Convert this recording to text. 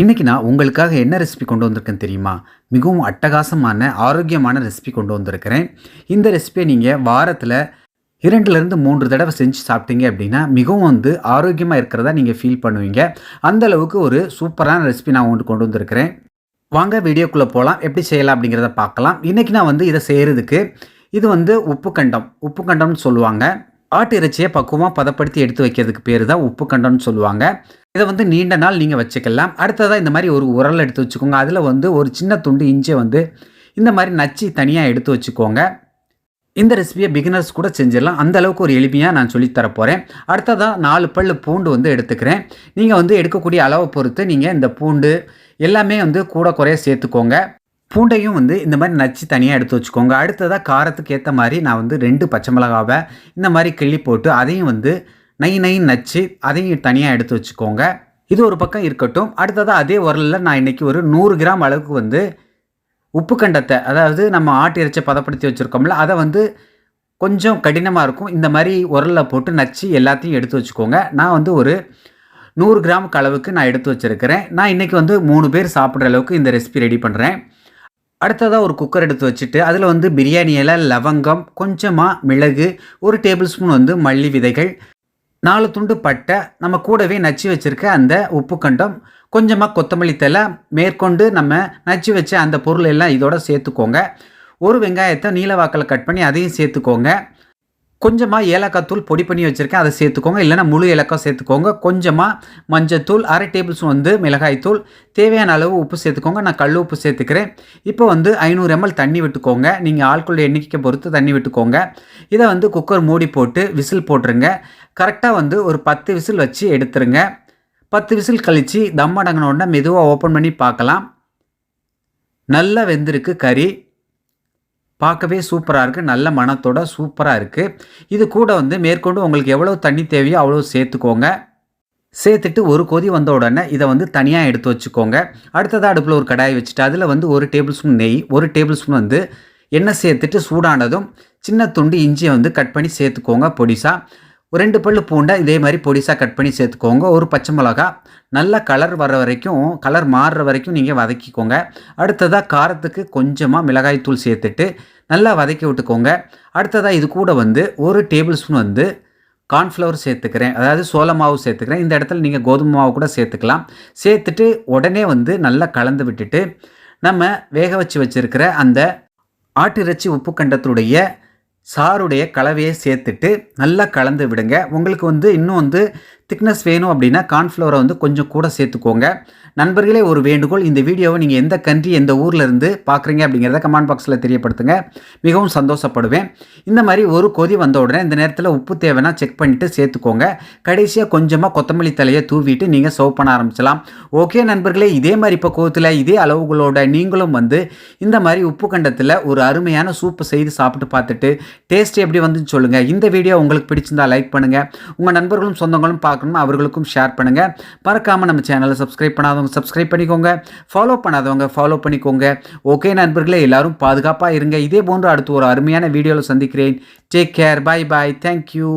இன்றைக்கி நான் உங்களுக்காக என்ன ரெசிபி கொண்டு வந்திருக்கேன் தெரியுமா? மிகவும் அட்டகாசமான ஆரோக்கியமான ரெசிபி கொண்டு வந்திருக்கிறேன். இந்த ரெசிபியை நீங்கள் வாரத்தில் இரண்டுலேருந்து மூன்று தடவை செஞ்சு சாப்பிட்டீங்க அப்படின்னா மிகவும் வந்து ஆரோக்கியமாக இருக்கிறதா நீங்கள் ஃபீல் பண்ணுவீங்க. அந்த அளவுக்கு ஒரு சூப்பரான ரெசிபி நான் உங்களுக்கு கொண்டு வந்திருக்கிறேன். வாங்க வீடியோக்குள்ளே போகலாம் எப்படி செய்யலாம் அப்படிங்கிறத பார்க்கலாம். இன்றைக்கி நான் வந்து இதை செய்கிறதுக்கு இது வந்து உப்பு கண்டம் உப்பு கண்டம்னு சொல்லுவாங்க. ஆட்டு இறைச்சியை பக்குவமாக பதப்படுத்தி எடுத்து வைக்கிறதுக்கு பேர் தான் உப்பு கண்டம்னு சொல்லுவாங்க. இதை வந்து நீண்ட நாள் நீங்கள் வச்சுக்கலாம். அடுத்ததாக இந்த மாதிரி ஒரு உரல் எடுத்து வச்சுக்கோங்க. அதில் வந்து ஒரு சின்ன துண்டு இஞ்சி வந்து இந்த மாதிரி நச்சு தனியாக எடுத்து வச்சுக்கோங்க. இந்த ரெசிபியை பிகினர்ஸ் கூட செஞ்சிடலாம். அந்த அளவுக்கு ஒரு எளிமையாக நான் சொல்லித்தர போகிறேன் அடுத்ததாக நாலு பல் பூண்டு வந்து எடுத்துக்கிறேன். நீங்கள் வந்து எடுக்கக்கூடிய அளவை பொறுத்து நீங்கள் இந்த பூண்டு எல்லாமே வந்து கூட குறைய சேர்த்துக்கோங்க. பூண்டையும் வந்து இந்த மாதிரி நச்சு தனியாக எடுத்து வச்சுக்கோங்க. அடுத்ததாக காரத்துக்கு ஏற்ற மாதிரி நான் வந்து ரெண்டு பச்சை மிளகாவை இந்த மாதிரி கிள்ளி போட்டு அதையும் வந்து நை நை நச்சு அதையும் தனியாக எடுத்து வச்சுக்கோங்க. இது ஒரு பக்கம் இருக்கட்டும். அடுத்ததாக அதே உரலில் நான் இன்றைக்கி ஒரு நூறு கிராம் அளவுக்கு வந்து உப்பு கண்டத்தை அதாவது நம்ம ஆட்டு இறைச்சி பதப்படுத்தி வச்சுருக்கோம்ல அதை வந்து கொஞ்சம் கடினமாக இருக்கும். இந்த மாதிரி உரலில் போட்டு நச்சு எல்லாத்தையும் எடுத்து வச்சுக்கோங்க. நான் வந்து ஒரு நூறு கிராமுக்கு அளவுக்கு நான் எடுத்து வச்சுருக்கிறேன். நான் இன்றைக்கி வந்து மூணு பேர் சாப்பிட்ற அளவுக்கு இந்த ரெசிபி ரெடி பண்ணுறேன் அடுத்ததாக ஒரு குக்கர் எடுத்து வச்சுட்டு அதில் வந்து பிரியாணி இலை லவங்கம் கொஞ்சமாக மிளகு ஒரு டேபிள் ஸ்பூன் வந்து மல்லி விதைகள் நாலு துண்டு பட்டை நம்ம கூடவே நச்சு வச்சுருக்க அந்த உப்பு கண்டம் கொஞ்சமாக கொத்தமல்லி தலை மேற்கொண்டு நம்ம நச்சு வச்ச அந்த பொருள் எல்லாம் இதோட சேர்த்துக்கோங்க. ஒரு வெங்காயத்தை நீலவாக்கில் கட் பண்ணி அதையும் சேர்த்துக்கோங்க. கொஞ்சமாக ஏலக்காய் தூள் பொடி பண்ணி வச்சுருக்கேன். அதை சேர்த்துக்கோங்க. இல்லைனா முழு ஏலக்காய் சேர்த்துக்கோங்க. கொஞ்சமாக மஞ்சத்தூள் அரை டேபிள் ஸ்பூன் வந்து மிளகாய் தூள். தேவையான அளவு உப்பு சேர்த்துக்கோங்க. நான் கல் உப்பு சேர்த்துக்கிறேன். இப்போ வந்து ஐநூறு எம்எல் தண்ணி விட்டுக்கோங்க. நீங்கள் ஆட்களுடைய எண்ணிக்கை பொறுத்து தண்ணி விட்டுக்கோங்க. இதை வந்து குக்கர் மூடி போட்டு விசில் போட்டுருங்க. கரெக்டாக வந்து ஒரு பத்து விசில் வச்சு எடுத்துருங்க. பத்து விசில் கழித்து தம் அடங்கினோடனே மெதுவாக ஓப்பன் பண்ணி பார்க்கலாம். நல்லா வெந்திருக்கு கறி. பார்க்கவே சூப்பராக இருக்குது நல்ல மனத்தோட சூப்பராக இருக்குது இது கூட வந்து மேற்கொண்டு உங்களுக்கு எவ்வளோ தண்ணி தேவையோ அவ்வளோ சேர்த்துக்கோங்க. சேர்த்துட்டு ஒரு கொதி வந்த உடனே இதை வந்து தனியாக எடுத்து வச்சுக்கோங்க. அடுத்ததாக அடுப்பில் ஒரு கடாயை வச்சுட்டு அதில் வந்து ஒரு டேபிள் ஸ்பூன் நெய் ஒரு டேபிள் ஸ்பூன் வந்து எண்ணெய் சேர்த்துட்டு சூடானதும் சின்ன துண்டு இஞ்சியை வந்து கட் பண்ணி சேர்த்துக்கோங்க பொடிசாக ஒரு ரெண்டு பல்லு பூண்டை இதே மாதிரி பொடிசாக கட் பண்ணி சேர்த்துக்கோங்க. ஒரு பச்சை மிளகா நல்ல கலர் வர வரைக்கும் கலர் மாறுற வரைக்கும் நீங்கள் வதக்கிக்கோங்க. அடுத்ததாக காரத்துக்கு கொஞ்சமாக மிளகாய் தூள் சேர்த்துட்டு நல்லா வதக்கி விட்டுக்கோங்க. அடுத்ததாக இது கூட வந்து ஒரு டேபிள் ஸ்பூன் வந்து கார்ன்ஃப்ளவர் சேர்த்துக்கிறேன். அதாவது சோள மாவு சேர்த்துக்கிறேன். இந்த இடத்துல நீங்கள் கோதுமை மாவு கூட சேர்த்துக்கலாம். சேர்த்துட்டு உடனே வந்து நல்லா கலந்து விட்டுட்டு நம்ம வேக வச்சு வச்சுருக்கிற அந்த ஆட்டிறைச்சி உப்பு கண்டத்துடைய சாருடைய கலவையை சேர்த்துட்டு நல்லா கலந்து விடுங்க. உங்களுக்கு வந்து இன்னும் வந்து திக்னஸ் வேணும் அப்படின்னா கார்ன்ஃப்ளவரை வந்து கொஞ்சம் கூட சேர்த்துக்கோங்க. நண்பர்களே ஒரு வேண்டுகோள் இந்த வீடியோவை நீங்கள் எந்த கண்ட்ரி எந்த ஊரில் இருந்து பார்க்குறீங்க அப்படிங்கிறத கமெண்ட் பாக்ஸில் தெரியப்படுத்துங்க. மிகவும் சந்தோஷப்படுவேன். இந்த மாதிரி ஒரு கொதி வந்த உடனே இந்த நேரத்தில் உப்பு தேவைன்னா செக் பண்ணிவிட்டு சேர்த்துக்கோங்க. கடைசியாக கொஞ்சமாக கொத்தமல்லி தலையை தூவிட்டு நீங்கள் சர்வ் பண்ண ஆரம்பிச்சலாம். ஓகே நண்பர்களே இதே மாதிரி இப்போ கோவத்தில் இதே அளவுகளோட நீங்களும் வந்து இந்த மாதிரி உப்பு கண்டத்தில் ஒரு அருமையான சூப்பு செய்து சாப்பிட்டு பார்த்துட்டு டேஸ்ட் எப்படி வந்துன்னு சொல்லுங்கள் இந்த வீடியோ உங்களுக்கு பிடிச்சிருந்தா லைக் பண்ணுங்கள் உங்கள் நண்பர்களும் சொந்தங்களும் பார்க்கணுமோ அவர்களுக்கும் ஷேர் பண்ணுங்கள் மறக்காமல் நம்ம சேனலை சப்ஸ்கிரைப் பண்ணாதவங்க சப்ஸ்கிரைப் பண்ணிக்கோங்க. ஃபாலோ பண்ணாதவங்க ஃபாலோ பண்ணிக்கோங்க. ஓகே நண்பர்களே எல்லாரும் பாதுகாப்பாக இருங்க. இதே போன்று அடுத்து ஒரு அருமையான வீடியோவில் சந்திக்கிறேன். Take care bye bye thank you